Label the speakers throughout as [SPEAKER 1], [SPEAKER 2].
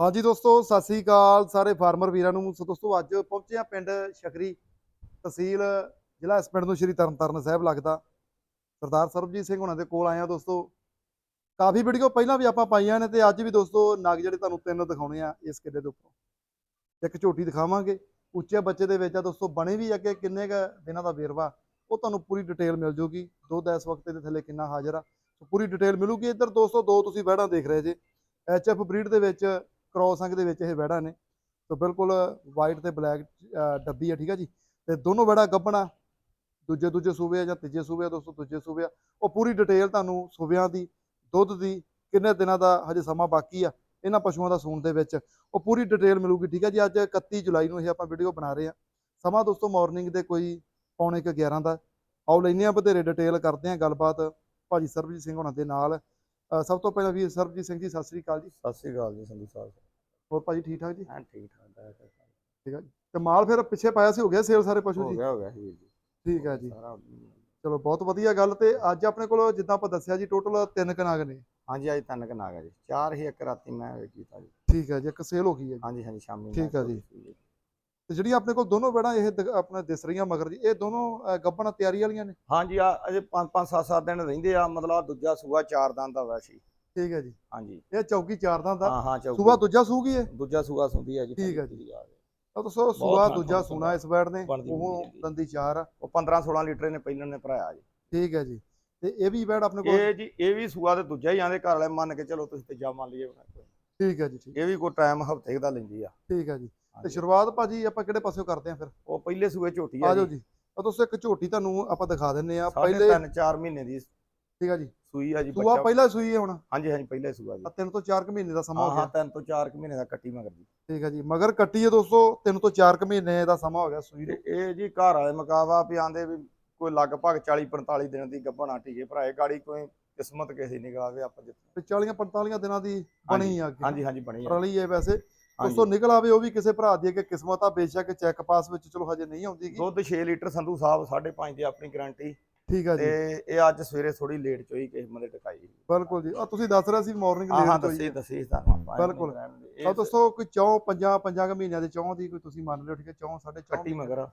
[SPEAKER 1] ਹਾਂਜੀ ਦੋਸਤੋ, ਸਤਿ ਸ੍ਰੀ ਅਕਾਲ ਸਾਰੇ ਫਾਰਮਰ ਵੀਰਾਂ ਨੂੰ। ਸੋ ਦੋਸਤੋ, ਅੱਜ ਪਹੁੰਚੇ ਆ ਪਿੰਡ ਸ਼ਕਰੀ ਤਹਿਸੀਲ, ਜ਼ਿਲ੍ਹਾ ਇਸ ਪਿੰਡ ਨੂੰ ਸ਼੍ਰੀ ਤਰਨਤਾਰਨ ਸਾਹਿਬ ਲੱਗਦਾ। ਸਰਦਾਰ ਸਰਬਜੀਤ ਸਿੰਘ ਹੁਣਾਂ ਦੇ ਕੋਲ ਆਏ ਆ ਦੋਸਤੋ। ਕਾਫੀ ਵੀਡੀਓ ਪਹਿਲਾਂ ਵੀ ਆਪਾਂ ਪਾਈਆਂ ਨੇ ਤੇ ਅੱਜ ਵੀ ਦੋਸਤੋ ਨਗ ਜਿਹੜੇ ਤੁਹਾਨੂੰ ਤਿੰਨ ਦਿਖਾਉਣੇ ਆ ਇਸ ਕਿੱਲੇ ਦੇ ਉੱਪਰੋਂ। ਇੱਕ ਝੋਟੀ ਦਿਖਾਵਾਂਗੇ। ਉੱਚੇ ਬੱਚੇ ਦੇ ਵਿੱਚ ਆ ਦੋਸਤੋ, ਬਣੇ ਵੀ ਅੱਗੇ ਕਿੰਨੇ ਕ ਦਿਨਾਂ ਦਾ ਵੇਰਵਾ, ਉਹ ਤੁਹਾਨੂੰ ਪੂਰੀ ਡਿਟੇਲ ਮਿਲ ਜੂਗੀ। ਦੁੱਧ ਇਸ ਵਕਤ ਦੇ ਥੱਲੇ ਕਿੰਨਾ ਹਾਜ਼ਰ ਆ। ਸੋ ਪੂਰੀ ਡਿਟੇਲ ਮਿਲੂਗੀ ਇੱਧਰ ਦੋਸਤੋ, ਦੋ ਤੁਸੀਂ ਵਹਿੜਾਂ ਦੇਖ ਰਹੇ ਜੇ। ਐਚਐਫ ਬਰੀਡ ਦੇ ਵਿੱਚ ਕ੍ਰੋਸ ਦੇ ਵਿੱਚ ਇਹ ਵਹਿੜਾਂ ਨੇ। ਸੋ ਬਿਲਕੁਲ ਵਾਈਟ ਤੇ ਬਲੈਕ ਡੱਬੀ ਆ ਠੀਕ ਆ ਜੀ? ਤੇ ਦੋਨੋਂ ਵੈੜਾ ਗੱਭਣਾ ਦੂਜੇ ਦੂਜੇ ਸੂਬੇ ਆ ਜਾਂ ਤੀਜੇ ਸੂਬੇ ਆ ਦੋਸਤੋ ਦੂਜੇ ਸੂਬੇ ਆ। ਉਹ ਪੂਰੀ ਡਿਟੇਲ ਤੁਹਾਨੂੰ ਸੂਬਿਆਂ ਦੀ, ਦੁੱਧ ਦੀ, ਕਿੰਨੇ ਦਿਨਾਂ ਦਾ ਹਜੇ ਸਮਾਂ ਬਾਕੀ ਆ, ਇਹਨਾਂ ਪਸ਼ੂਆਂ ਦਾ ਸੂਣ ਦੇ ਵਿੱਚ। ਉਹ ਪੂਰੀ ਡਿਟੇਲ ਮਿਲੂਗੀ, ਠੀਕ ਹੈ ਜੀ? ਅੱਜ 31 ਜੁਲਾਈ ਨੂੰ ਇਹ ਆਪਾਂ ਵੀਡੀਓ ਬਣਾ ਰਹੇ ਆ। ਸਮਾਂ ਦੋਸਤੋ ਮਾਰਨਿੰਗ ਦੇ ਕੋਈ ਪੌਣੇ ਕੁ 11 ਦਾ। ਆਓ ਲੈਨੇ ਆ ਬਥੇਰੇ ਡਿਟੇਲ ਕਰਦੇ ਆ ਗੱਲਬਾਤ। ਭਾਜੀ ਸਰਬਜੀਤ ਸਿੰਘ ਹੋਣਾ ਦੇ ਨਾਲ। ਸਭ ਤੋਂ ਪਹਿਲਾਂ ਵੀ ਸਰਬਜੀਤ ਸਿੰਘ ਜੀ ਸਤਿ ਸ੍ਰੀ ਅਕਾਲ ਜੀ।
[SPEAKER 2] ਸਤਿ ਸ੍ਰੀ ਅਕਾਲ ਜੀ ਸੰਧੂ ਸਾਹਿਬ।
[SPEAKER 1] ਹੋਰ ਭਾਜੀ ਠੀਕ ਠਾਕ ਜੀ?
[SPEAKER 2] ਹਾਂ ਠੀਕ ਠਾਕ ਹੈ
[SPEAKER 1] ਠੀਕ ਹੈ ਜੀ। ਤੇ ਮਾਲ ਫਿਰ ਪਿੱਛੇ ਪਾਇਆ ਸੀ ਹੋ ਗਿਆ ਸੇਲ ਸਾਰੇ ਪਸ਼ੂ
[SPEAKER 2] ਹੋ
[SPEAKER 1] ਜੀ?
[SPEAKER 2] ਗਿਆ ਹੋ ਗਿਆ ਜੀ ਵੀਰ ਜੀ।
[SPEAKER 1] ਠੀਕ ਹੈ ਜੀ ਚਲੋ ਬਹੁਤ ਵਧੀਆ ਗੱਲ ਤੇ ਅੱਜ ਆਪਣੇ ਕੋਲ ਜਿੱਦਾਂ ਆਪਾਂ ਦੱਸਿਆ ਜੀ ਟੋਟਲ ਤਿੰਨ ਕਨਾਗ ਨੇ।
[SPEAKER 2] ਹਾਂਜੀ ਅੱਜ ਤਿੰਨ ਕਨਾਗ ਹੈ ਜੀ। ਚਾਰ ਹੀ ਇੱਕ ਰਾਤੀ ਮੈਂ ਕੀਤਾ ਜੀ।
[SPEAKER 1] ਠੀਕ ਹੈ ਜੀ ਇੱਕ ਸੇਲ ਹੋ ਗਈ ਹੈ ਜੀ।
[SPEAKER 2] ਹਾਂਜੀ ਹਾਂਜੀ ਸ਼ਾਮੀ
[SPEAKER 1] ਠੀਕ ਆ ਜੀ। ਤੇ ਜਿਹੜੀਆਂ ਆਪਣੇ ਕੋਲ ਦੋਨੋਂ ਬੇੜਾਂ ਇਹ ਦ- ਆਪਣੇ ਦਿਸ ਰਹੀਆਂ ਮਗਰ ਜੀ ਇਹ ਦੋਨੋਂ ਗੱਬਣ ਤਿਆਰੀ ਵਾਲੀਆਂ ਨੇ?
[SPEAKER 2] ਹਾਂਜੀ ਆ ਅਜੇ 5 5 7 7 ਦਿਨ ਰਹਿੰਦੇ ਆ ਮਤਲਬ ਆਹ ਦੂਜਾ ਸੂਆ ਚਾਰ ਦੰਦ ਦਾ ਵੈਸੀ
[SPEAKER 1] ਠੀਕ ਹੈ ਜੀ।
[SPEAKER 2] ਹਾਂਜੀ।
[SPEAKER 1] ਇਹ ਚੌਕੀ ਚਾਰ ਦਾ ਦਾ?
[SPEAKER 2] ਹਾਂ ਹਾਂ ਚੌਕੀ
[SPEAKER 1] ਸੂਆ ਦੂਜਾ ਸੂਗੀ ਇਹ?
[SPEAKER 2] ਦੂਜਾ ਸੂਆ ਸੁੰਦੀ ਹੈ ਜੀ।
[SPEAKER 1] ਠੀਕ ਆ
[SPEAKER 2] ਜੀ
[SPEAKER 1] ਤਾਂ ਦੋਸਤੋ ਸੂਆ ਦੂਜਾ ਸੂਣਾ ਇਸ ਬੈੜ ਨੇ
[SPEAKER 2] ਬਣਦੀ
[SPEAKER 1] ਉਹ
[SPEAKER 2] ਹੁੰਦੀ ਹੈ।
[SPEAKER 1] ਦੰਦੀ ਚਾਰ ਆ।
[SPEAKER 2] ਉਹ 15 16 ਲੀਟਰ ਨੇ ਪਹਿਲਾਂ ਨੇ ਭਰਾਇਆ ਜੀ।
[SPEAKER 1] ਠੀਕ ਹੈ ਜੀ। ਤੇ ਇਹ ਵੀ ਬੈੜ ਆਪਣੇ ਕੋਲ?
[SPEAKER 2] ਇਹ ਜੀ ਇਹ ਵੀ ਸੂਆ ਤੇ ਦੂਜਾ ਹੀ ਆਂਦੇ ਘਰ ਵਾਲੇ ਮੰਨ ਕੇ ਚਲੋ ਤੁਸੀਂ ਤੀਜਾ ਮੰਨ ਲਈਏ।
[SPEAKER 1] ਠੀਕ ਹੈ ਜੀ ਠੀਕ।
[SPEAKER 2] ਇਹ ਵੀ ਕੋਈ ਟਾਈਮ ਹਫ਼ਤੇ ਦਾ ਲੈਂਦੀ ਆ।
[SPEAKER 1] ਠੀਕ ਹੈ ਜੀ। ਤੇ। ਸ਼ੁਰੂਆਤ ਭਾਜੀ ਆਪਾਂ ਕਿਹੜੇ ਪਾਸਿਓਂ ਕਰਦੇ ਆਂ ਫਿਰ?
[SPEAKER 2] ਉਹ ਪਹਿਲੇ ਸੂਏ ਝੋਟੀ
[SPEAKER 1] ਆ
[SPEAKER 2] ਆ
[SPEAKER 1] ਜਾਓ
[SPEAKER 2] ਜੀ।
[SPEAKER 1] ਜੀ ਤਾਂ ਦੋਸਤੋ ਇੱਕ ਝੋਟੀ ਤੁਹਾਨੂੰ ਆਪਾਂ ਦਿਖਾ ਦਿੰਨੇ ਆ ਪਹਿਲੇ
[SPEAKER 2] ਤਿੰਨ 4 ਮਹੀਨੇ ਦੀ
[SPEAKER 1] ਠੀਕ ਹੈ ਜੀ।
[SPEAKER 2] ਸੂਈ ਆ ਜੀ
[SPEAKER 1] ਸੂਆ
[SPEAKER 2] ਬੱਚਾ।
[SPEAKER 1] ਪਹਿਲਾ ਸੂਈ ਹੈ ਹੁਣ।
[SPEAKER 2] ਹਾਂਜੀ ਹਾਂਜੀ ਪਹਿਲੇ ਸੂਆ ਜੀ।
[SPEAKER 1] ਆ ਤਿੰਨ ਤੋਂ ਚਾਰ ਕੁ ਮਹੀਨੇ ਦਾ ਸਮਾਂ
[SPEAKER 2] ਹਾਂ
[SPEAKER 1] ਹੋ
[SPEAKER 2] ਹਾਂ
[SPEAKER 1] ਗਿਆ।
[SPEAKER 2] ਤਿੰਨ ਤੋਂ 4 ਮਹੀਨੇ ਦਾ ਕੱਟੀ ਮਗਰ ਜੀ।
[SPEAKER 1] ਠੀਕ ਹੈ ਜੀ। ਮਗਰ ਕੱਟੀ ਹੈ ਦੋਸਤੋ ਤਿੰਨ ਤੋਂ ਚਾਰ ਕੁ ਮਹੀਨੇ ਦਾ ਸਮਾਂ ਹੋ ਗਿਆ ਸੂਈ ਨੂੰ।
[SPEAKER 2] ਇਹ ਜੀ ਘਰ ਵਾਲੇ ਮਕਾਵਾ ਵੀ ਆਂਦੇ ਵੀ ਕੋਈ ਲਗਭਗ 40 45 ਦਿਨ ਦੀ ਗੱਭਣਾ ਟੀਕੇ ਭਰਾਏ ਗਾੜੀ ਕੋਈ ਕਿਸਮਤ ਕਿਸੇ ਨਿਗਾਵੇ ਆਪਾਂ ਜਿੱਥੇ
[SPEAKER 1] ਤੇ 40 45 ਦਿਨਾਂ ਦੀ ਬਣੀ ਆ
[SPEAKER 2] ਹਾਂਜੀ ਹਾਂਜੀ ਬਣੀ ਆ।
[SPEAKER 1] ਰਲੀ ਹੈ ਵੈਸੇ।
[SPEAKER 2] ਹਾਂਜੀ।
[SPEAKER 1] ਦੋਸਤੋ ਨਿਕਲ ਆਵੇ ਉਹ ਵੀ ਕਿਸੇ ਭਰਾ ਦੀ ਅੱਗੇ ਕਿਸਮਤ ਆ ਬੇਸ਼ੱਕ ਚੈੱਕ ਪਾਸ ਵਿੱਚ ਚਲੋ ਹਜੇ ਨਹੀਂ ਆਉਂਦੀ।
[SPEAKER 2] ਦੁੱਧ 6 ਲੀਟਰ ਸੰਧੂ ਸਾਹਿਬ 5.5 ਦੀ ਆਪਣੀ ਗਾਰੰਟੀ
[SPEAKER 1] ਠੀਕ ਹੈ
[SPEAKER 2] ਤੇ
[SPEAKER 1] ਜੀ
[SPEAKER 2] ਇਹ ਅੱਜ ਸਵੇਰੇ ਥੋੜੀ ਲੇਟ ਚੋਈ ਕਿਸੇ ਬੰਦੇ ਟਕਾਈ
[SPEAKER 1] ਬਿਲਕੁਲ ਜੀ। ਆ ਤੁਸੀਂ ਦੱਸ ਰਹੇ ਸੀ ਮਾਰਨਿੰਗ
[SPEAKER 2] ਹਾਂ ਹਾਂ
[SPEAKER 1] ਲੇਟ ਹੋਈ
[SPEAKER 2] ਦੱਸੀ ਦੱਸੀ ਤੁਹਾਨੂੰ
[SPEAKER 1] ਬਿਲਕੁਲ। ਆ ਦੋਸਤੋ ਕੋਈ ਚੌਂ ਪੰਜਾਂ ਪੰਜਾਂ ਕੁ ਮਹੀਨਿਆਂ ਦੇ ਚੌਂ ਦੀ ਕੋਈ ਤੁਸੀਂ ਮੰਨ ਲਿਓ ਠੀਕ ਹੈ ਚੌਂ ਸਾਢੇ ਚੌਂ
[SPEAKER 2] ਕੱਟੀ ਮਗਰ।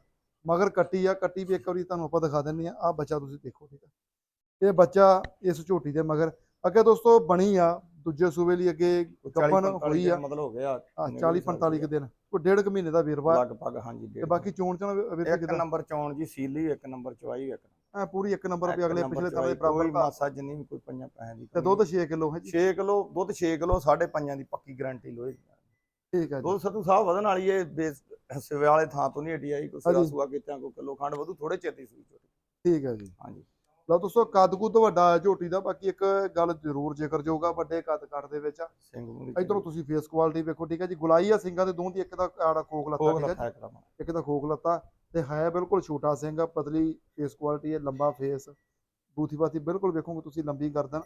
[SPEAKER 1] ਮਗਰ ਕੱਟੀ ਆ ਕੱਟੀ ਵੀ ਇੱਕ ਵਾਰੀ ਤੁਹਾਨੂੰ ਆਪਾਂ ਦਿਖਾ ਦਿੰਨੇ ਆ ਆ ਬੱਚਾ ਤੁਸੀਂ ਦੇਖੋ ਠੀਕ ਹੈ। ਇਹ ਬੱਚਾ ਇਸ ਝੋਟੀ ਦੇ ਮਗਰ। ਅੱਗੇ ਦੋਸਤੋ ਬਣੀ ਆ ਦੂਜੇ ਸੂਬੇ ਲਈ ਅੱਗੇ
[SPEAKER 2] 40
[SPEAKER 1] ਗੱਭਣ
[SPEAKER 2] 45
[SPEAKER 1] ਹੋਈ ਆ।
[SPEAKER 2] ਮਤਲਬ ਹੋ ਗਿਆ
[SPEAKER 1] ਆ 40 45 ਕੁ ਦਿਨ। ਕੋਈ ਡੇਢ ਕੁ ਮਹੀਨੇ ਦਾ ਵੇਰਵਾ।
[SPEAKER 2] ਲਗਭਗ ਹਾਂਜੀ
[SPEAKER 1] ਤੇ ਬਾਕੀ ਚੋਣ ਚਣ
[SPEAKER 2] ਇੱਕ ਨੰਬਰ ਚੌਣ ਜੀ ਸੀਲੀ ਇੱਕ ਨੰਬਰ ਚਵਾਈ ਇੱਕ
[SPEAKER 1] ਐ ਪੂਰੀ ਇੱਕ ਨੰਬਰ
[SPEAKER 2] ਇੱਕ
[SPEAKER 1] ਅਗਲੇ ਪਿਛਲੇ ਤਰ੍ਹਾਂ ਦੇ ਬਰਾਬਰ
[SPEAKER 2] ਮਾਸਾ ਜਿੰਨੀ ਵੀ ਕੋਈ ਪੰਜਾਂ ਪੈਸੇ ਦੀ
[SPEAKER 1] ਤੇ ਦੁੱਧ 6 ਕਿਲੋ ਹੈ ਜੀ।
[SPEAKER 2] 6 ਕਿਲੋ ਦੁੱਧ 6 ਕਿਲੋ 5.5 ਦੀ ਪੱਕੀ ਗਾਰੰਟੀ ਲੋਏ
[SPEAKER 1] ਠੀਕ ਹੈ ਜੀ।
[SPEAKER 2] ਦੁੱਧ ਸਤੂ ਸਾਹਿਬ ਵਧਣ ਵਾਲੀ ਇਹ ਬੇਸ ਸਿਵੇ ਵਾਲੇ ਥਾਂ ਤੋਂ ਨਹੀਂ ਹਟੀ ਆਈ ਕੋਈ। ਸੂਆ ਕਿਤਿਆਂ ਕੋ ਕਿਲੋ ਖੰਡ ਵਧੂ ਥੋੜੇ ਚੇਤੀ ਸੂਈ
[SPEAKER 1] ਠੀਕ ਹੈ ਜੀ।
[SPEAKER 2] ਹਾਂਜੀ।
[SPEAKER 1] ਲਓ ਦੋਸਤੋ ਕੱਦ ਕੁੱਦ ਵੱਡਾ ਹੈ ਝੋਟੀ ਦਾ ਬਾਕੀ ਇੱਕ ਗੱਲ ਜ਼ਰੂਰ ਜ਼ਿਕਰਯੋਗ ਆ ਵੱਡੇ ਕੱਦ ਕੱਟ ਦੇ ਵਿੱਚ ਇਧਰੋਂ ਤੁਸੀਂ ਫੇਸ ਕੁਆਲਿਟੀ ਵੇਖੋ ਠੀਕ ਹੈ ਜੀ। ਗੁਲਾਈ ਆ ਸਿੰਘਾਂ ਦੇ ਦੋਹਾਂ ਦੀ ਇੱਕ ਦਾ ਆੜਾ ਖੋਖ ਲੱਤਾ ਠੀਕ ਹੈ ਇੱਕ ਦਾ ਖੋਖ ਲੱਤਾ ਤੇ ਹੈ ਬਿਲਕੁਲ ਛੋਟਾ ਸਿੰਘ ਆ ਪਤਲੀ ਫੇਸ ਕੁਆਲਿਟੀ ਹੈ ਲੰਬਾ ਫੇਸ ਬੂਥੀ ਬਾਥੀ ਬਿਲਕੁਲ ਵੇਖੋਗੇ ਤੁਸੀਂ ਲੰਬੀ ਗਰਦਨ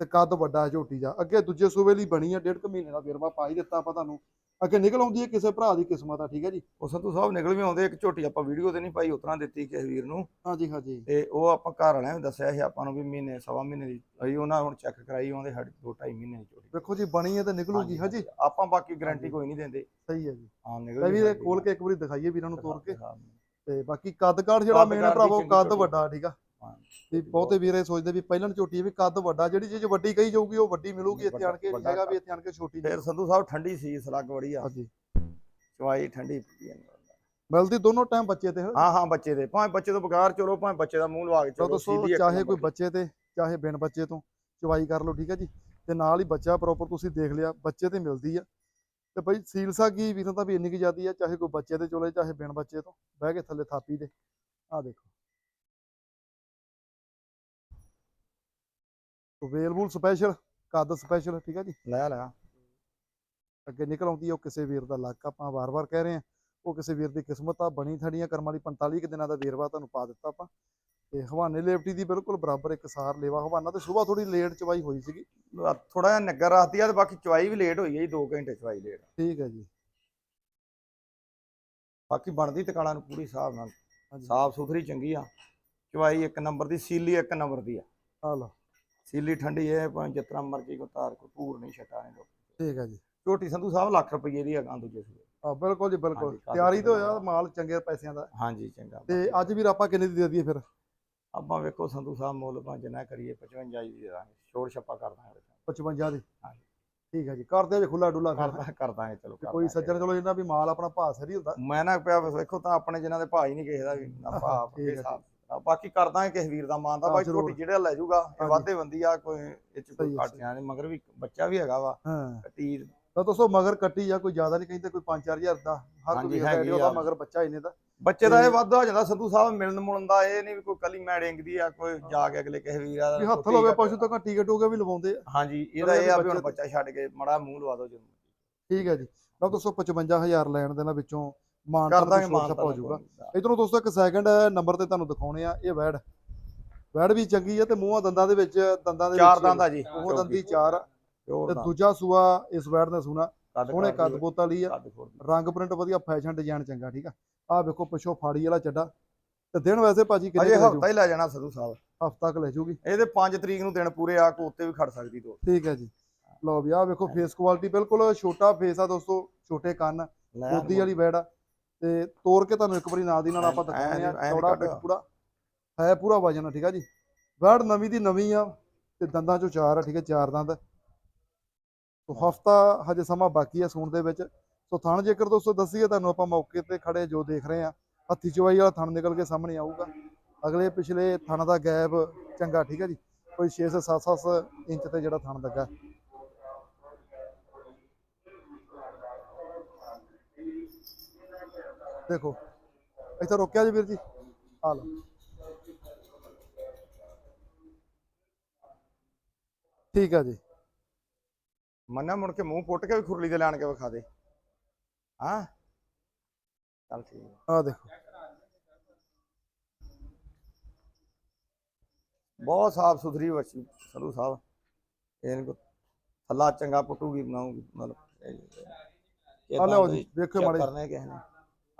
[SPEAKER 1] ਤੇ ਕੱਦ ਵੱਡਾ ਝੋਟੀ ਦਾ। ਅੱਗੇ ਦੂਜੇ ਸੂਬੇ ਲਈ ਬਣੀ ਆ ਡੇਢ ਕੁ ਮਹੀਨੇ ਦਾ ਵੇਰਵਾ ਪਾ ਹੀ ਦਿੱਤਾ ਆਪਾਂ ਤੁਹਾਨੂੰ। ਅੱਗੇ ਨਿਕਲ ਆਉਂਦੀ ਹੈ ਕਿਸੇ ਭਰਾ ਦੀ ਕਿਸਮਤ ਆ ਠੀਕ ਹੈ ਜੀ?
[SPEAKER 2] ਉਹ ਸੰਤੂ ਸਾਹਿਬ ਨਿਕਲ ਵੀ ਆਉਂਦੇ ਇੱਕ ਝੋਟੀ ਆਪਾਂ ਵੀਡੀਓ ਤੇ ਨਹੀਂ ਪਾਈ ਉਤਰਾਂ ਦਿੱਤੀ ਕਿਸੇ ਵੀਰ ਨੂੰ।
[SPEAKER 1] ਹਾਂਜੀ ਹਾਂਜੀ।
[SPEAKER 2] ਤੇ ਉਹ ਆਪਾਂ ਘਰ ਵਾਲਿਆਂ ਨੂੰ ਦੱਸਿਆ ਸੀ ਆਪਾਂ ਨੂੰ ਵੀ ਮਹੀਨੇ ਸਵਾ ਮਹੀਨੇ ਦੀ ਅਸੀਂ ਉਹਨਾਂ ਹੁਣ ਚੈੱਕ ਕਰਾਈ ਆਉਂਦੇ ਸਾਡੇ 2 2.5 ਮਹੀਨੇ ਦੀ ਝੋਟੀ।
[SPEAKER 1] ਵੇਖੋ ਜੀ ਬਣੀ ਹੈ ਤੇ ਨਿਕਲੂਗੀ ਹਾਂਜੀ
[SPEAKER 2] ਆਪਾਂ ਬਾਕੀ ਗਾਰੰਟੀ। ਕੋਈ ਨਹੀਂ ਦਿੰਦੇ।
[SPEAKER 1] ਸਹੀ ਹੈ ਜੀ।
[SPEAKER 2] ਹਾਂ ਨਿਕਲ ਵੀ
[SPEAKER 1] ਇਹ ਖੋਲ। ਕੇ ਇੱਕ ਵਾਰੀ ਦਿਖਾਈਏ ਵੀਰਾਂ ਨੂੰ ਤੋੜ ਕੇ। ਤੇ ਬਾਕੀ ਕੱਦ ਕਾਠ ਜਿਹੜਾ ਮੇਨ ਭਰਾਵੋ ਕੱਦ। ਵੱਡਾ ਠੀਕ ਆ। ਤੇ ਬਹੁਤੇ ਵੀਰੇ ਸੋਚਦੇ ਵੀ ਪਹਿਲਾਂ ਝੋਟੀ ਵੀ ਕੱਦ ਵੱਡਾ ਜਿਹੜੀ ਚੀਜ਼ ਵੱਡੀ ਕਹੀ ਜਾਊਗੀ ਉਹ ਵੱਡੀ ਮਿਲੂਗੀ ਇੱਥੇ ਆਣ ਕੇ ਜਗ੍ਹਾ ਵੀ ਇੱਥੇ ਆਣ ਕੇ ਛੋਟੀ
[SPEAKER 2] ਫਿਰ ਸੰਧੂ ਸਾਹਿਬ ਠੰਡੀ ਸੀ ਸਲੱਗ ਬੜੀ ਆ
[SPEAKER 1] ਹਾਂਜੀ।
[SPEAKER 2] ਚਵਾਈ ਠੰਡੀ ਆ।
[SPEAKER 1] ਮਿਲਦੀ ਦੋਨੋਂ ਟਾਈਮ ਬੱਚੇ ਤੇ
[SPEAKER 2] ਹਾਂ। ਹਾਂ ਬੱਚੇ ਦੇ। ਭਾਵੇਂ ਬੱਚੇ ਤੋਂ ਬਗਾਰ ਚਲੋ ਭਾਵੇਂ ਬੱਚੇ ਦਾ ਮੂੰਹ ਲਵਾ ਕੇ
[SPEAKER 1] ਚਲੋ
[SPEAKER 2] ਸੀਧੀ
[SPEAKER 1] ਚਾਹੇ ਕੋਈ ਬੱਚੇ ਤੇ ਚਾਹੇ ਬਿਨ ਬੱਚੇ ਤੋਂ ਚਵਾਈ ਕਰ ਲਓ ਠੀਕ ਹੈ ਜੀ। ਤੇ ਨਾਲ ਹੀ ਬੱਚਾ ਪ੍ਰੋਪਰ ਤੁਸੀਂ ਦੇਖ ਲਿਆ ਬੱਚੇ ਤੇ ਮਿਲਦੀ ਆ। ਤੇ ਬਈ ਸੀਲਸਾ ਕੀ ਵੀਰਾਂ ਤਾਂ ਵੀ ਇੰਨੀ ਕੀ ਜਾਂਦੀ ਆ ਚਾਹੇ ਕੋਈ ਬੱਚੇ ਤੇ ਚੋਲੇ ਚਾਹੇ ਬਿਨ ਬੱਚੇ ਤੋਂ। ਬਹਿ ਕੇ ਥੱਲੇ ਥਾਪੀ ਦੇ। ਆ ਦੇਖੋ। ਵੇਲਬੂਲ ਸਪੈਸ਼ਲ ਕੱਦ ਸਪੈਸ਼ਲ ਠੀਕ ਹੈ ਜੀ?
[SPEAKER 2] ਲੈ ਲੈ।
[SPEAKER 1] ਅੱਗੇ ਨਿਕਲ ਆਉਂਦੀ ਆ ਉਹ ਕਿਸੇ ਵੀਰ ਦਾ ਲੱਕ ਆਪਾਂ ਵਾਰ-ਵਾਰ ਕਹਿ ਰਹੇ ਆ। ਉਹ ਕਿਸੇ ਵੀਰ ਦੀ ਕਿਸਮਤ ਆ ਬਣੀ ਥੜੀਆਂ ਕਰਮ ਵਾਲੀ 45 ਕੁ ਦਿਨਾਂ ਦਾ ਵੇਰਵਾ ਤੁਹਾਨੂੰ ਪਾ ਦਿੱਤਾ ਆਪਾਂ। ਤੇ ਹਵਾਨੇ ਲੇਵਟੀ ਦੀ ਬਿਲਕੁਲ ਬਰਾਬਰ ਇੱਕ ਸਾਰ ਲੇਵਾ। ਹਵਾਨਾ ਤੇ ਸਵੇਰ ਥੋੜੀ ਲੇਟ ਚਵਾਈ ਹੋਈ ਸੀਗੀ।
[SPEAKER 2] ਥੋੜਾ ਜਿਹਾ ਨਗਰ ਰਾਤੀ ਆ ਤੇ ਬਾਕੀ ਚਵਾਈ ਵੀ ਲੇਟ ਹੋਈ ਹੈ ਜੀ 2 ਘੰਟੇ ਚਵਾਈ ਲੇਟ
[SPEAKER 1] ਠੀਕ ਹੈ ਜੀ।
[SPEAKER 2] ਬਾਕੀ ਬਣਦੀ ਟਿਕਾਣਾ ਨੂੰ ਪੂਰੀ ਹਿਸਾਬ ਨਾਲ। ਸਾਫ਼ ਸੁਥਰੀ ਚੰਗੀ ਆ। ਚਵਾਈ ਇੱਕ ਨੰਬਰ ਦੀ ਸੀਲੀ ਇੱਕ ਨੰਬਰ ਦੀ ਆ।
[SPEAKER 1] ਆ ਲਓ।
[SPEAKER 2] ਸੀਲੀ ਠੰਡੀ ਹੈ ਭਾਵੇਂ ਜਿਤਨਾ ਮਰਜ਼ੀ ਕੋ ਧਾਰ ਕੋ ਪੂਰ ਨਹੀਂ ਛਟਾ ਨਹੀਂ
[SPEAKER 1] ਠੀਕ ਹੈ ਜੀ।
[SPEAKER 2] ਝੋਟੀ ਸੰਧੂ ਸਾਹਿਬ ਲੱਖ ਰੁਪਏ ਦੀ ਹੈਗਾ ਦੂਜੇ ਸੂਏ।
[SPEAKER 1] ਆ ਬਿਲਕੁਲ ਜੀ ਬਿਲਕੁਲ।
[SPEAKER 2] ਹਾਂਜੀ, ਕਾਫੀ
[SPEAKER 1] ਤਿਆਰੀ ਤੇ ਹੋਇਆ। ਮਾਲ ਚੰਗੇ ਪੈਸਿਆਂ ਦਾ।
[SPEAKER 2] ਹਾਂਜੀ ਚੰਗਾ।
[SPEAKER 1] ਤੇ ਅੱਜ ਵੀਰ ਆਪਾਂ ਕਿੰਨੇ ਦੀ ਦੇ ਦਈਏ ਫਿਰ?
[SPEAKER 2] ਆਪਾਂ ਵੇਖੋ ਸੰਧੂ ਸਾਹਿਬ ਮੁੱਲ ਭਾਂਜ ਨਾ ਕਰੀਏ 55 ਜੀ ਦੇ ਦਾਂਗੇ। ਛੋੜ ਛੱਪਾ ਕਰ ਦਾਂਗੇ।
[SPEAKER 1] 55 ਦੀ?
[SPEAKER 2] ਹਾਂਜੀ।
[SPEAKER 1] ਠੀਕ ਹੈ ਜੀ ਕਰਦੇ ਜੇ ਖੁੱਲਾ ਡੁੱਲਾ ਫਿਰ
[SPEAKER 2] ਕਰਦਾ ਕਰ ਦਾਂਗੇ ਚਲੋ
[SPEAKER 1] ਤੇ
[SPEAKER 2] ਕਰ
[SPEAKER 1] ਕੋਈ
[SPEAKER 2] ਦਾਂਗੇ।
[SPEAKER 1] ਸੱਜਣ ਚਲੋ ਇਹਨਾਂ ਵੀ ਮਾਲ ਆਪਣਾ ਭਾਅ ਸਰੀ ਹੁੰਦਾ।
[SPEAKER 2] ਮੈਂ ਨਾ ਪਿਆ ਵੇਖੋ ਤਾਂ ਆਪਣੇ ਜਿਨ੍ਹਾਂ ਦੇ ਭਾਅ ਹੀ ਨਹੀਂ ਕਿਸੇ ਦਾ ਵੀ ਨਾ ਭਾਅ
[SPEAKER 1] ਠੀਕ ਹੈ,
[SPEAKER 2] ਕੇ ਹਿਸਾਬ ਆ, ਬਾਕੀ ਕਰ ਦਾਂਗੇ ਕਿਸੇ ਵੀਰ ਦਾ ਮਾਨ ਦਾ ਬਾਈ
[SPEAKER 1] ਜ਼ਰੂਰ।
[SPEAKER 2] ਝੋਟੀ ਜਿਹੜਾ ਲੈ ਜਾਊਗਾ ਇਹ। ਵਾਧੇ ਬੰਦੀ ਆ ਕੋਈ ਇਹ ਚ ਕੋਈ ਖਰਚਿਆਂ ਨਹੀਂ ਮਗਰ ਵੀ ਬੱਚਾ ਵੀ ਹੈਗਾ ਵਾ। ਕੱਟੀ
[SPEAKER 1] ਤਾਂ ਦੋਸਤੋ ਮਗਰ ਕੱਟੀ ਜਾਂ ਕੋਈ ਜ਼ਿਆਦਾ ਨਹੀਂ ਕਹਿੰਦੇ ਕੋਈ 5-4000 ਦਾ ਹਰ ਕੋਈ ਵੀਰ
[SPEAKER 2] ਹੈਗੀ
[SPEAKER 1] ਦਾ
[SPEAKER 2] ਆ।
[SPEAKER 1] ਮਗਰ ਬੱਚਾ ਇਹਨੇ ਦਾ।
[SPEAKER 2] ਬੱਚੇ ਦਾ ਇਹ ਵਾਧਾ ਹੋ ਜਾਂਦਾ ਸੰਧੂ ਸਾਹਿਬ ਮਿਲਣ ਮੁਲਣ ਦਾ ਇਹ ਨਹੀਂ ਵੀ ਕੋਈ ਕੱਲੀ ਮੈਂ ਡਿੰਗਦੀ ਆ ਕੋਈ ਜਾ ਕੇ ਅਗਲੇ ਕਿਸੇ ਵੀਰ ਦਾ
[SPEAKER 1] ਵੀ ਹੱਥ ਲਵੇ ਪਸ਼ੂ ਤਾਂ ਟੀਕੇ ਟੂਕੇ ਵੀ ਲਵਾਉਂਦੇ ਆ।
[SPEAKER 2] ਹਾਂਜੀ ਇਹਦਾ ਇਹ ਆ ਵੀ ਹੁਣ
[SPEAKER 1] ਬੱਚੇ-
[SPEAKER 2] ਛੱਡ ਕੇ ਮੜਾ ਮੂੰਹ ਲਵਾ ਦਿਓ ਜਦੋਂ
[SPEAKER 1] ਠੀਕ ਹੈ ਜੀ। ਤਾਂ ਦੋਸਤੋ 55000 ਲੈਣ ਦੇ ਨਾਲ ਵਿੱਚੋਂ। ਮਾਨ
[SPEAKER 2] ਕਰ
[SPEAKER 1] ਤਾਂ
[SPEAKER 2] ਦਾਂਗੇ
[SPEAKER 1] ਛੋਟ
[SPEAKER 2] ਮਾਨ
[SPEAKER 1] ਛਾਪ ਹੋ ਜਾਊਗਾ। ਇਧਰੋਂ ਦੋਸਤੋ ਇੱਕ ਸੈਕਿੰਡ ਨੰਬਰ ਤੇ ਤੁਹਾਨੂੰ ਦਿਖਾਉਣੇ ਆ ਇਹ ਵੈੜ। ਵੈੜ ਵੀ ਚੰਗੀ ਆ ਤੇ ਮੂੰਹਾਂ ਦੰਦਾਂ ਦੇ ਵਿੱਚ ਦੰਦਾਂ ਦੇ
[SPEAKER 2] ਚਾਰ ਦੰਦ ਆ ਜੀ।
[SPEAKER 1] ਉਹ ਦੰਦੀ ਚਾਰ ਤੇ ਦੂਜਾ ਸੂਆ ਇਸ ਵੈੜ ਨੇ ਸੂਣਾ। ਸੋਹਣੇ ਕੱਦ ਬੋਤ ਵਾਲੀ ਆ। ਰੰਗ ਪ੍ਰਿੰਟ ਵਧੀਆ ਫੈਸ਼ਨ ਡਿਜ਼ਾਈਨ ਚੰਗਾ ਠੀਕ ਆ? ਆ ਵੇਖੋ ਪਿੱਛੋਂ ਫਾੜੀ ਵਾਲਾ ਚੱਡਾ। ਤੇ ਦਿਨ ਵੈਸੇ ਭਾਜੀ ਕਿੰਨੇ
[SPEAKER 2] ਅਜੇ ਹਫਤਾ ਹੀ ਲੈ ਜਾਣਾ ਸੰਧੂ ਸਾਹਿਬ।
[SPEAKER 1] ਹਫਤਾ ਕ ਲੈ ਜੂਗੀ।
[SPEAKER 2] ਇਹਦੇ 5 ਤਰੀਕ ਨੂੰ ਦਿਨ ਪੂਰੇ ਆ ਕੋ ਉੱਤੇ ਵੀ ਖੜ ਸਕਦੀ ਦੋ
[SPEAKER 1] ਠੀਕ ਹੈ ਜੀ। ਲਓ ਵੀ ਆ ਵੇਖੋ ਫੇਸ ਕੁਆਲਿਟੀ ਬਿਲਕੁਲ ਛੋਟਾ ਫੇਸ ਆ ਦੋਸਤੋ ਛੋਟੇ ਕੰਨ ਗੋਦੀ ਵਾਲੀ ਬੈੜ ਆ। ਤੇ ਤੋੜ ਕੇ ਤੁਹਾਨੂੰ ਇੱਕ ਵਾਰੀ ਨਾਲ ਦੀ ਨਾਲ ਆਪਾਂ ਦਿਖਾਉਂਦੇ ਆ ਚੌੜਾ ਪੂਰਾ। ਹੈ ਪੂਰਾ ਵਜਨ ਆ ਠੀਕ ਆ ਜੀ। ਬੈੜ ਨਵੀਂ ਦੀ ਨਵੀਂ ਆ ਤੇ ਦੰਦਾਂ ਚੋਂ ਚਾਰ ਆ ਠੀਕ ਹੈ ਚਾਰ ਦੰਦ। ਸੋ ਹਫਤਾ ਹਜੇ ਸਮਾਂ ਬਾਕੀ ਆ ਸੂਣ ਦੇ ਵਿੱਚ। ਸੋ ਥਣ ਜੇਕਰ ਦੋਸਤੋ ਦੱਸੀਏ ਤੁਹਾਨੂੰ ਆਪਾਂ ਮੌਕੇ ਤੇ ਖੜੇ ਜੋ ਦੇਖ ਰਹੇ ਆ ਹੱਥੀ ਚਵਾਈ ਵਾਲਾ ਥਣ ਨਿਕਲ ਕੇ ਸਾਹਮਣੇ ਆਊਗਾ। ਅਗਲੇ ਪਿਛਲੇ ਥਣ ਦਾ ਗੈਪ ਚੰਗਾ ਠੀਕ ਹੈ ਜੀ। ਕੋਈ 6 ਸੇ 7-7 ਇੰਚ ਤੇ ਜਿਹੜਾ ਥਣ ਲੱਗਾ। ਦੇਖੋ ਇੱਥੇ ਰੋਕਿਆ ਜੀ ਵੀਰ ਜੀ। ਆ ਲਓ। ਠੀਕ ਆ ਜੀ।
[SPEAKER 2] ਮੰਨਾ ਮੁੜ ਕੇ ਮੂੰਹ ਪੁੱਟ ਕੇ ਵੀ ਖੁਰਲੀ ਤੇ ਲੈਣ ਕੇ ਵਿਖਾ ਦੇ। ਹਾਂ? ਚੱਲ ਠੀਕ ਆ।
[SPEAKER 1] ਦੇਖੋ।
[SPEAKER 2] ਬਹੁਤ ਸਾਫ਼ ਸੁਥਰੀ ਬੱਚੀ ਸੰਧੂ ਸਾਹਿਬ। ਇਹਨ ਕੋ ਥੱਲਾ ਚੰਗਾ ਪੁੱਟੂਗੀ ਬਣਾਉਗੀ ਮਤਲਬ ਇਹ-
[SPEAKER 1] ਆ ਲਓ ਜੀ
[SPEAKER 2] check
[SPEAKER 1] ਮਾੜੇ।
[SPEAKER 2] ਕਰਨੇ ਕਿਸੇ ਨੇ।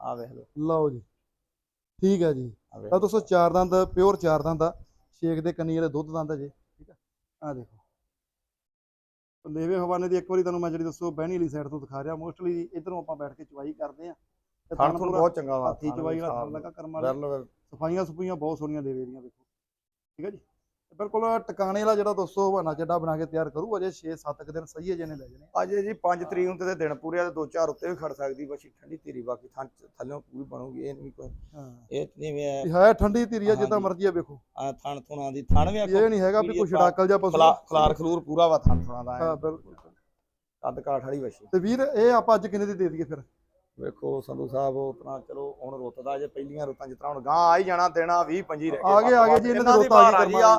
[SPEAKER 2] ਆ ਵੇਖ ਲਓ।
[SPEAKER 1] ਲਓ ਜੀ। ਠੀਕ ਹੈ ਜੀ। ਤਾਂ ਦੋਸਤੋ ਚਾਰ ਦੰਦ ਪਿਓਰ ਚਾਰ ਦੰਦ ਆ। ਛੇਕ ਦੇ ਕੰਨੀ ਵਾਲੇ ਦੁੱਧ ਦੰਦ ਆ ਜੀ। ਠੀਕ ਆ? ਆ ਦੇਖੋ। ਲੇਵੇ ਹਵਾਨੇ ਦੀ ਇੱਕ ਵਾਰੀ ਤੁਹਾਨੂੰ ਮੈਂ ਜਿਹੜੀ ਦੱਸੋ ਬਹਿਣੀ ਵਾਲੀ ਸਾਈਡ ਤੋਂ ਦਿਖਾ ਰਿਹਾ। ਮੋਸਟਲੀ ਇਧਰੋਂ ਆਪਾਂ ਬੈਠ ਕੇ ਚਵਾਈ ਕਰਦੇ ਆ। ਤੇ
[SPEAKER 2] ਥਣ
[SPEAKER 1] ਥਣ
[SPEAKER 2] ਬਹੁਤ ਚੰਗਾ ਵਾ।
[SPEAKER 1] ਹੱਥੀ ਚਵਾਈ ਵਾਲਾ ਥਣ ਲੱਗਾ ਕਰਮ ਵਾਲਾ। ਸਫਾਈਆਂ ਸਫਾਈਆਂ ਬਹੁਤ ਸੋਹਣੀਆਂ ਲੇਵੇ ਦੀਆਂ ਵੇਖੋ। ਠੀਕ ਹੈ ਜੀ? ਬਿਲਕੁਲ ਟਿਕਾਣੇ ਵਾਲਾ ਜਿਹੜਾ ਦੋਸਤੋ ਹਵਾਨਾ ਚੱਡਾ ਬਣਾ ਕੇ ਤਿਆਰ ਕਰੂ ਅਜੇ 6-7 ਦਿਨ ਸਹੀ ਹੈ ਜਿਹਨੇ ਲੈ ਜਾਣੇ।
[SPEAKER 2] ਅਜੇ ਜੀ 5 ਤਰੀਕ ਨੂੰ ਤੇ ਦਿਨ ਪੂਰੇ ਆ ਤੇ ਦੋ ਚਾਰ ਉੱਤੇ ਵੀ ਖੜ ਸਕਦੀ ਬੱਚੀ ਠੰਡੀ ਤੇਰੀ ਬਾਕੀ ਥੱਲੇ ਪੂਰੀ ਬਣੂਗੀ ਇਹ ਨਹੀਂ ਕੋਈ ਇਹ ਨਹੀਂ ਵੀ
[SPEAKER 1] ਇਹ ਹੈ ਠੰਡੀ ਧੀਰੀ ਆ ਜਿੱਦਾਂ। ਮਰਜ਼ੀ ਆ ਵੇਖੋ।
[SPEAKER 2] ਆ ਥਣ ਥੁਣਾ ਦੀ ਥਣ ਵੀ
[SPEAKER 1] ਇਹ ਨਹੀਂ ਹੈਗਾ ਵੀ ਕੋਈ ਛੜਾਕਲ ਜਾਂ ਪਸ਼ੂ।
[SPEAKER 2] ਖਲਾ- ਖਲਾਰ ਖਲੂਰ ਪੂਰਾ ਵਾ ਥਣ ਥੁਣਾ ਦਾ
[SPEAKER 1] ਹਾਂ। ਬਿਲਕੁਲ।
[SPEAKER 2] ਕੱਦ ਕਾਠ ਵਾਲੀ ਬੱਚੀ
[SPEAKER 1] ਤੇ ਵੀਰ ਇਹ ਆਪਾਂ ਅੱਜ ਕਿੰਨੇ ਦੀ ਦੇ ਦਈਏ ਫਿਰ?
[SPEAKER 2] ਵੇਖੋ ਸੰਧੂ ਸਾਹਿਬ ਉਤਨਾ ਚਲੋ ਹੁਣ ਰੁੱਤ ਦਾ ਜੇ ਪਹਿਲੀਆਂ ਰੁੱਤਾਂ ਤਰ੍ਹਾਂ ਹੁਣ ਗਾਂ ਆ ਹੀ ਜਾਣਾ ਦੇਣਾ 20 25 ਰਹਿ
[SPEAKER 1] ਆ ਗਏ ਆ ਗਏ ਜੀ ਇਹਨਾਂ ਦੀ ਰੋਤਾ
[SPEAKER 2] ਆ ਗਈ ਆ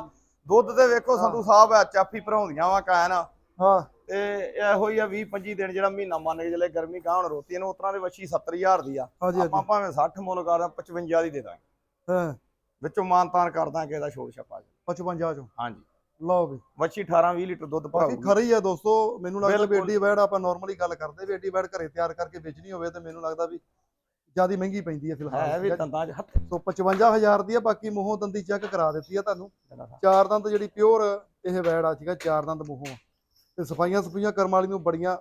[SPEAKER 2] ਦੁੱਧ ਤੇ ਵੇਖੋ ਸੰਧੂ ਸਾਹਿਬ ਆ ਚਾਫੀ ਭਰਾਉਂਦੀਆਂ ਵਾ ਕਾਇਨ।
[SPEAKER 1] ਹਾਂ।
[SPEAKER 2] ਤੇ ਇਹੋ ਹੀ ਆ 20 25 ਦਿਨ ਜਿਹੜਾ ਮਹੀਨਾ ਮੰਨ ਕੇ ਜਲੇ ਗਰਮੀ ਗਾਂ ਹੁਣ ਰੋਤੀ ਨੂੰ ਦੇ ਵੱਛੀ 70000 ਦੀ ਆ। ਆਪਾਂ ਭਾਵੇਂ 60 ਮੁੱਲ ਕਰਦਾ 55 ਦੀ ਦੇ ਦਾਂਗੇ।
[SPEAKER 1] ਹਾਂ।
[SPEAKER 2] ਵਿੱਚੋਂ ਮਾਨਤਾਨ ਕਰ ਦਾਂਗੇ ਇਹਦਾ ਛੋੜ ਛਪਾ ਕੇ
[SPEAKER 1] 55 ਚੋਂ?
[SPEAKER 2] ਹਾਂਜੀ।
[SPEAKER 1] ਲਓ ਵੀ।
[SPEAKER 2] ਵੱਛੀ 18 20 ਲੀਟਰ ਦੁੱਧ
[SPEAKER 1] ਬਾਕੀ
[SPEAKER 2] ਭਰਾਊਗੀ।
[SPEAKER 1] ਖਰੀ ਆ ਦੋਸਤੋ ਮੈਨੂੰ ਲੱਗਦਾ। ਏਡੀ ਵੈੜ ਆਪਾਂ ਨਾਰਮਲੀ ਗੱਲ ਕਰਦੇ ਏਡੀ ਵੈੜ ਘਰੇ ਤਿਆਰ ਕਰਕੇ ਵੇਚਣੀ ਹੋਵੇ ਤੇ ਮੈਨੂੰ ਲੱਗਦਾ ਵੀ ਜ਼ਿਆਦਾ ਮਹਿੰਗੀ ਪੈਂਦੀ ਹੈ
[SPEAKER 2] ਹੈ
[SPEAKER 1] ਫਿਲਹਾਲ
[SPEAKER 2] ਵੀ
[SPEAKER 1] ਆ ਜੀ।
[SPEAKER 2] ਦੰਦਾਂ 'ਚ ਹੱਥ।
[SPEAKER 1] ਸੋ 55000 ਦੀ ਆ ਬਾਕੀ ਮੂੰਹੋਂ ਦੰਦੀ ਚੈੱਕ ਕਰਾ ਦਿੱਤੀ ਆ ਤੁਹਾਨੂੰ। ਚਾਰ ਦੰਦ ਜਿਹੜੀ ਪਿਓਰ ਇਹ ਵੈੜ ਆ ਠੀਕਾ ਚਾਰ ਦੰਦ ਮੂੰਹੋਂ ਆ। ਤੇ ਸਫਾਈਆਂ ਸਫਾਈਆਂ ਕਰਮ ਵਾਲੀ ਨੂੰ ਬੜੀਆਂ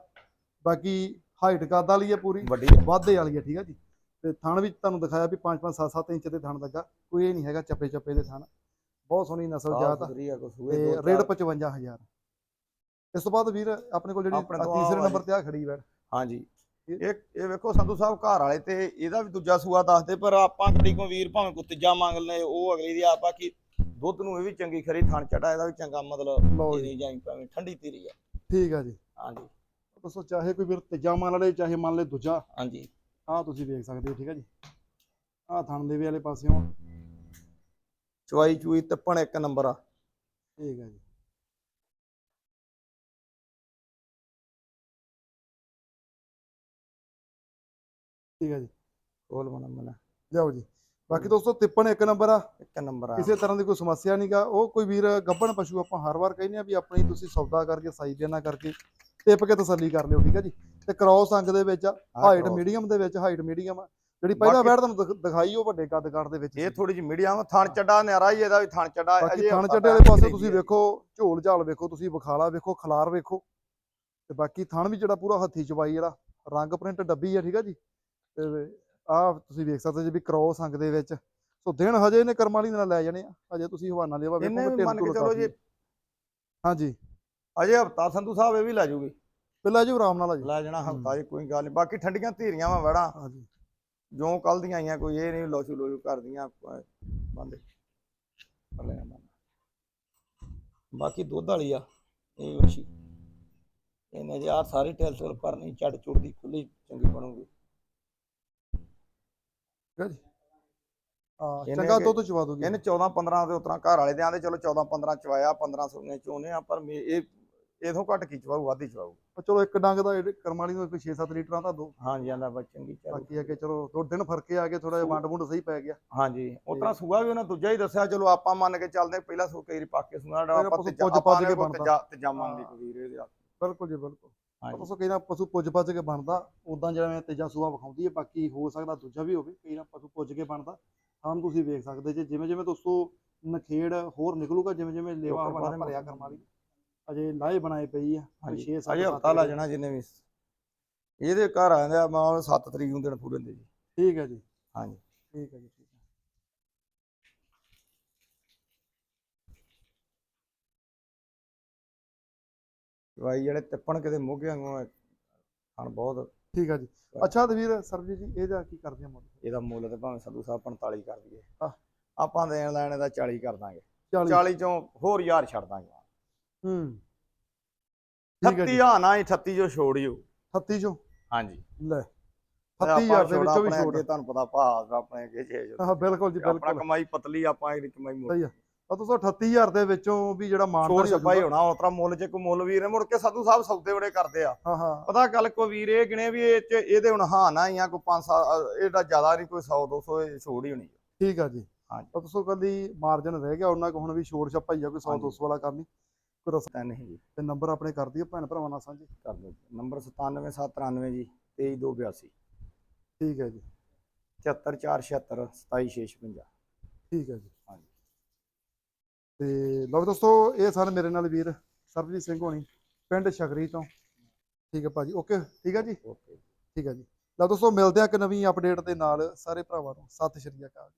[SPEAKER 1] ਬਾਕੀ ਹਾਈਟ ਕੱਦ ਵਾਲੀ ਹੈ ਪੂਰੀ
[SPEAKER 2] ਵੱਡੀ
[SPEAKER 1] ਵਾਧੇ ਵਾਲੀ ਹੈ ਠੀਕ ਹੈ ਜੀ। ਤੇ ਥਣ ਵੀ ਤੁਹਾਨੂੰ ਦਿਖਾਇਆ ਵੀ 5 5 7 7 ਇੰਚ ਦੇ ਥਣ ਲੱਗਾ ਕੋਈ ਇਹ ਨਹੀਂ ਹੈਗਾ ਚੱਪੇ ਚੱਪੇ ਦੇ ਥਣ। ਬਹੁਤ ਸੋਹਣੀ ਨਸਲ ਜਾਤ ਆ।
[SPEAKER 2] ਆ
[SPEAKER 1] ਤੇ ਰੇਟ 55000 ਇਸ ਤੋਂ ਬਾਅਦ ਵੀਰ ਆਪਣੇ ਕੋਲ ਜਿਹੜੀ ਤੀਸਰੇ। ਨੰਬਰ ਤੇ ਆ ਖੜੀ ਵੈੜ।
[SPEAKER 2] ਹਾਂਜੀ
[SPEAKER 1] ਇਹ-
[SPEAKER 2] ਇਹ ਵੇਖੋ ਸੰਧੂ ਸਾਹਿਬ ਘਰ ਵਾਲੇ ਤੇ ਇਹਦਾ ਵੀ ਦੂਜਾ ਸੂਆ ਦੱਸਦੇ ਪਰ ਆਪਾਂ ਕੜੀ ਕੋ ਵੀਰ ਭਾਵੇਂ ਕੋ ਤੀਜਾ ਮੰਗ ਲੈ ਉਹ ਅਗਲੀ ਦੀ ਆਪਾਂ ਕੀ ਦੁੱਧ ਨੂੰ ਇਹ ਵੀ ਚੰਗੀ ਖਰੀ ਥਣ ਚੜਾ ਇਹਦਾ ਵੀ ਚੰਗਾ ਮਤਲਬ
[SPEAKER 1] ਲਓ
[SPEAKER 2] ਇਹ
[SPEAKER 1] ਜੀ।
[SPEAKER 2] ਨਹੀਂ ਜਾਈ ਭਾਵੇਂ ਠੰਡੀ ਤੀਰੀ ਆ।
[SPEAKER 1] ਠੀਕ ਆ ਜੀ।
[SPEAKER 2] ਹਾਂਜੀ।
[SPEAKER 1] ਦੋਸਤੋ ਚਾਹੇ ਕੋਈ ਵੀਰ ਤੀਜਾ ਮੰਨ ਲਏ ਚਾਹੇ ਮੰਨ ਲਏ ਦੂਜਾ।
[SPEAKER 2] ਹਾਂਜੀ।
[SPEAKER 1] ਆਹ ਤੁਸੀਂ ਵੇਖ ਸਕਦੇ ਹੋ ਠੀਕ ਹੈ ਜੀ। ਆਹ ਥਣ ਦੇ ਵੀ ਵਾਲੇ ਪਾਸਿਓਂ। ਆ।
[SPEAKER 2] ਚਵਾਈ ਚੂਈ ਤੱਪਣ ਇੱਕ ਨੰਬਰ ਆ।
[SPEAKER 1] ਠੀਕ ਹੈ ਜੀ। ਠੀਕ ਹੈ ਜੀ।
[SPEAKER 2] ਕੋਲ ਮਨ ਮਨ।
[SPEAKER 1] ਲਿਆਓ ਜੀ। ਬਾਕੀ ਦੋਸਤੋ ਤਿੱਪਣ ਇੱਕ ਨੰਬਰ ਆ।
[SPEAKER 2] ਇੱਕ ਨੰਬਰ ਆ।
[SPEAKER 1] ਕਿਸੇ ਤਰ੍ਹਾਂ ਦੀ ਕੋਈ ਸਮੱਸਿਆ ਨਹੀਂਗਾ ਉਹ ਕੋਈ ਵੀਰ ਗੱਭਣ ਪਸ਼ੂ ਆਪਾਂ ਹਰ ਵਾਰ ਕਹਿੰਦੇ ਆ ਵੀ ਆਪਣੀ ਤੁਸੀਂ ਸੌਦਾ ਕਰਕੇ ਸਾਈ ਦੇਣਾ ਕਰਕੇ ਟਿੱਪ ਕੇ ਤਸੱਲੀ ਕਰ ਲਿਓ ਠੀਕ ਹੈ ਜੀ? ਤੇ ਕ੍ਰੋਸ ਅੰਗ ਦੇ ਵਿੱਚ ਹਾਈਟ। ਮੀਡੀਅਮ ਦੇ ਵਿੱਚ ਹਾਈਟ ਮੀਡੀਅਮ ਆ। ਜਿਹੜੀ ਪਹਿਲਾਂ ਬੈਠ ਤੁਹਾਨੂੰ ਦਿਖ- ਦਿਖਾਈ ਉਹ ਵੱਡੇ ਕੱਦ ਕਾਠ ਦੇ ਵਿੱਚ
[SPEAKER 2] ਇਹ। ਥੋੜੀ ਜਿਹੀ ਮੀਡੀਅਮ ਥਣ ਚੱਡਾ ਨਿਆਰਾ ਹੀ ਇਹਦਾ ਵੀ ਥਣ ਚੱਡਾ ਅਜੇ
[SPEAKER 1] ਥਣ ਚੱਡੇ ਵਾਲੇ ਪਾਸੇ ਤੁਸੀਂ। ਵੇਖੋ ਝੋਲ ਝਾਲ ਵੇਖੋ ਤੁਸੀਂ ਵਿਖਾਲਾ ਵੇਖੋ ਖਲਾਰ ਵੇਖੋ। ਤੇ ਬਾਕੀ ਥਣ ਵੀ ਜਿਹੜਾ ਪੂਰਾ ਹੱਥੀ ਚਵਾਈ ਜਿਹੜਾ ਰੰਗ ਪ੍ਰਿੰਟ ਡੱਬੀ ਆ ਠੀਕ ਆ ਜੀ? ਤੇ ਆਹ ਤੁਸੀਂ ਵੇਖ ਸਕਦੇ ਜੀ ਵੀ ਕ੍ਰੋਸ ਅੰਗ ਦੇ ਵਿੱਚ। ਸੋ ਦਿਨ ਹਜੇ ਇਹਨੇ ਕਰਮ ਵਾਲੀ ਨਾਲ ਲੈ ਜਾਣੇ ਆ। ਹਜੇ ਤੁਸੀਂ ਹਵਾਨਾ
[SPEAKER 2] ਇਹਨੇ
[SPEAKER 1] ਵੇਖੋ
[SPEAKER 2] ਵੀ ਮੰਨ ਕੇ ਚਲੋ ਜੀ
[SPEAKER 1] ਹਾਂਜੀ।
[SPEAKER 2] ਅਜੇ ਹਫਤਾ ਸੰਧੂ ਸਾਹਿਬ ਇਹ ਵੀ ਲੈ ਜੂਗੀ।
[SPEAKER 1] ਪਹਿਲਾਂ ਜੀ ਆਰਾਮ ਨਾਲ ਜੀ।
[SPEAKER 2] ਲੈ ਜਾਣਾ। ਹਫਤਾ ਜੀ ਕੋਈ ਗੱਲ ਨਹੀਂ। ਬਾਕੀ ਠੰਡੀਆਂ ਧੀਰੀਆਂ ਵਾ ਵੜਾ।
[SPEAKER 1] ਹਾਂਜੀ।
[SPEAKER 2] ਜੋ ਕੱਲ ਦੀਆਂ ਆਈਆਂ ਕੋਈ ਇਹ ਨਹੀਂ ਲੋਚੂ ਲੋਚੂ ਕਰਦੀਆਂ ਬੰਦੇ। ਬਾਕੀ ਦੁੱਧ ਵਾਲੀ ਆ ਇਹ ਵਛੀ। ਇਹਨੇ ਜੇ ਆ ਸਾਰੀ ਟੈਲ ਟੁਲ ਪਰਨੀ ਚੜ ਚੁੜਦੀ ਖੁੱਲੀ ਚੰਗੀ ਬਣੂਗੀ।
[SPEAKER 1] ਠੀਕ ਆ ਜੀ? ਆ
[SPEAKER 2] ਇਹਨੇ
[SPEAKER 1] ਚੰਗਾ
[SPEAKER 2] ਕਿ-
[SPEAKER 1] ਦੁੱਧ ਚਵਾ ਦੋਗੇ
[SPEAKER 2] ਇਹਨੇ 14 15 ਦੇ ਉਤਰਾ ਘਰ ਵਾਲੇ ਦੇ ਆਂਦੇ ਚਲੋ 14 15 ਚਵਾਇਆ 15 ਸੋਨੇ ਚੋਨੇ ਆ ਪਰ ਇਹ ਇਥੋਂ ਘੱਟ ਕੀ ਚਵਾਊ ਵੱਧ ਹੀ ਚਵਾਊ।
[SPEAKER 1] ਚਲੋ ਇੱਕ ਡੰਗ ਦਾ ਇਹਦੇ ਕਰਮ ਵਾਲੀ ਨੂੰ ਕੋਈ 6-7 ਲੀਟਰਾਂ ਦਾ ਦੋ।
[SPEAKER 2] ਹਾਂਜੀ ਆਂਦਾ ਬਸ ਚੰਗੀ ਚੱਲ।
[SPEAKER 1] ਬਾਕੀ ਆ ਕਿ ਚਲੋ ਦੋ ਦਿਨ ਫਰਕੇ ਆ ਗਏ ਥੋੜਾ ਜਿਹਾ ਵੰਡ ਵੁੰਡ ਸਹੀ ਪੈ ਗਿਆ।
[SPEAKER 2] ਹਾਂਜੀ ਉਤਰਾ ਸੂਆ ਵੀ ਉਹਨਾਂ ਦੂਜਾ ਹੀ ਦੱਸਿਆ ਚਲੋ ਆਪਾਂ ਮੰਨ ਕੇ ਚੱਲਦੇ ਪਹਿਲਾਂ ਸੂ ਕਈ ਪੱਕ ਕੇ ਸੂਆ ਆਪਾਂ
[SPEAKER 1] ਕੇ
[SPEAKER 2] ਮੰਨ ਲਈ ਕੋਈ ਵੀਰ ਇਹਦੇ।
[SPEAKER 1] ਬਿਲਕੁਲ ਜੀ ਬਿਲਕੁਲ। ਪਸ਼ੂ ਕਈ ਨਾ ਪਸ਼ੂ ਪੁੱਜ ਭੱਜ ਕੇ ਬਣਦਾ ਉਦਾਂ ਜਿਵੇਂ ਤੇਜਾ ਸੂਆ ਵਿਖਾਉਂਦੀ ਹੈ ਬਾਕੀ ਹੋ ਸਕਦਾ ਦੂਜਾ ਵੀ ਹੋਵੇ ਕਈ ਨਾ ਪਸ਼ੂ ਪੁੱਜ ਕੇ ਬਣਦਾ। ਹਾਂ ਤੁਸੀਂ ਵੇਖ ਸਕਦੇ ਜੇ ਜਿਵੇਂ ਜਿਵੇਂ ਦੋਸਤੋ ਨਖੇੜ ਹੋਰ ਨਿਕਲੂਗਾ ਜਿਵੇਂ ਜਿਵੇਂ ਲੇਵਾ
[SPEAKER 2] ਬਾਰੇ
[SPEAKER 1] ਭਰਿਆ ਕਰਮ ਵਾਲੀ ਅਜੇ ਲਾਏ ਬਣਾਏ ਪਈ ਆ
[SPEAKER 2] ਹਾਂਜੀ।
[SPEAKER 1] 6 7
[SPEAKER 2] ਅਜੇ ਹਫਤਾ ਲੱਗ ਜਾਣਾ ਜਿੰਨੇ ਵੀ ਇਹਦੇ ਘਰ ਆਂਦੇ ਆ ਮੈਂ 7 ਤਰੀਕ ਨੂੰ ਦਿਨ ਪੂਰੇ ਹੁੰਦੇ ਜੀ।
[SPEAKER 1] ਠੀਕ ਹੈ ਜੀ।
[SPEAKER 2] ਹਾਂਜੀ।
[SPEAKER 1] ਠੀਕ ਹੈ ਜੀ
[SPEAKER 2] ਦਵਾਈ ਜਿਹੜੇ ਤਿੱਪਣ ਕਿਤੇ ਮੋਗੇ ਵਾਂਗੂ ਆ, ਹਣ ਬਹੁਤ
[SPEAKER 1] ਠੀਕ ਹੈ ਜੀ। ਅੱਛਾ ਦਵੀਰ ਸਰਜੀ ਜੀ ਇਹਦਾ ਕੀ ਕਰਦੇ ਆ ਮੁੱਲ?
[SPEAKER 2] ਇਹਦਾ ਮੁੱਲ ਤੇ ਭਾਵੇਂ ਸੰਧੂ ਸਾਹਿਬ 45 ਕਰ ਦਈਏ। ਆਪਾਂ ਦੇਣ ਲੈਣ ਦਾ 40 ਕਰ ਦਾਂਗੇ।
[SPEAKER 1] 40
[SPEAKER 2] 40 ਚੋਂ ਹੋਰ ਯਾਰ ਛੱਡ ਦਾਂਗੇ
[SPEAKER 1] ਹੂੰ। ਠੀਕ ਹੈ
[SPEAKER 2] 38
[SPEAKER 1] ਜੀ
[SPEAKER 2] ਹਾਂ ਨਾ ਹੀ 38 ਜੋ ਛੋੜ ਹੀ ਹੋਊ।
[SPEAKER 1] 38 ਚੋਂ?
[SPEAKER 2] ਹਾਂਜੀ।
[SPEAKER 1] ਲੈ
[SPEAKER 2] ਤੇ
[SPEAKER 1] 30000 ਦੇ ਵਿੱਚੋਂ ਵੀ
[SPEAKER 2] ਆਪਣੇ
[SPEAKER 1] ਛੋੜ।
[SPEAKER 2] ਤੁਹਾਨੂੰ ਪਤਾ ਭਾਅ ਆਪਣੇ ਅੱਗੇ ਜੋ
[SPEAKER 1] ਹਾਂ ਬਿਲਕੁਲ ਜੀ
[SPEAKER 2] ਆਪਣਾ
[SPEAKER 1] ਬਿਲਕੁਲ।
[SPEAKER 2] ਕਮਾਈ ਪਤਲੀ ਆਪਾਂ ਇਹਦੀ ਕਮਾਈ ਮੋਟੀ।
[SPEAKER 1] ਸਹੀ ਆ। ਉਹ ਦੋਸਤੋ 38000 ਦੇ ਵਿੱਚੋਂ ਵੀ ਜਿਹੜਾ ਮਾਨ
[SPEAKER 2] ਛੋੜ ਛਪਾਈ ਹੋਣਾ ਉਤਰਾ ਮੁੱਲ ਚ ਕੋਈ ਮੁੱਲ ਵੀਰ ਨੇ ਮੁੜ ਕੇ ਸਾਧੂ ਸਾਹਿਬ ਸੌਦੇ ਬੜੇ ਕਰਦੇ ਆ।
[SPEAKER 1] ਹਾਂ ਹਾਂ।
[SPEAKER 2] ਪਤਾ ਗੱਲ ਕੋ ਵੀਰ ਇਹ ਗਿਣੇ ਵੀ ਇਹ ਚ ਇਹਦੇ ਹੁਣ ਹਾਂ ਨਾ ਹੀ ਆ ਕੋਈ 5 ਇਹਦਾ ਜ਼ਿਆਦਾ ਨਹੀਂ ਕੋਈ 100 200 ਇਹ ਛੋੜ ਹੀ ਹੋਣੀ।
[SPEAKER 1] ਠੀਕ ਆ ਜੀ।
[SPEAKER 2] ਹਾਂਜੀ।
[SPEAKER 1] ਤਾਂ ਦੋਸਤੋ ਕੱਲੀ ਮਾਰਜਨ ਰਹਿ ਗਿਆ ਉਹਨਾਂ ਕੋ ਹੁਣ ਵੀ ਛੋੜ ਛਪਾਈ ਆ ਕੋਈ 100
[SPEAKER 2] ਹਾਂਜੀ।
[SPEAKER 1] 200 ਵਾਲਾ ਕਰਨੀ ਕੋਈ ਰਸ
[SPEAKER 2] ਤਾਂ ਨਹੀਂ ਜੀ।
[SPEAKER 1] ਤੇ ਨੰਬਰ ਆਪਣੇ ਕਰ ਦਿਓ ਭੈਣ ਭਰਾਵਾਂ ਨਾਲ ਸਾਂਝੇ।
[SPEAKER 2] ਕਰ ਦਿਓ ਨੰਬਰ 97793 ਜੀ 23282
[SPEAKER 1] ਠੀਕ ਹੈ ਜੀ।
[SPEAKER 2] 74476 27656
[SPEAKER 1] ਠੀਕ ਹੈ ਜੀ। ਤੇ ਲਓ ਦੋਸਤੋ ਇਹ ਸਨ ਮੇਰੇ ਨਾਲ ਵੀਰ ਸਰਬਜੀਤ ਸਿੰਘ ਹੋਣੀ ਪਿੰਡ ਸ਼ਗਰੀ ਤੋਂ। ਠੀਕ ਹੈ ਭਾਜੀ ਓਕੇ? ਠੀਕ ਹੈ ਜੀ?
[SPEAKER 2] ਓਕੇ
[SPEAKER 1] ਠੀਕ ਹੈ ਜੀ। ਲਓ ਦੋਸਤੋ ਮਿਲਦੇ ਆ ਇੱਕ ਨਵੀਂ ਅਪਡੇਟ ਦੇ ਨਾਲ ਸਾਰੇ ਭਰਾਵਾਂ ਨੂੰ। ਸਤਿ ਸ਼੍ਰੀ ਅਕਾਲ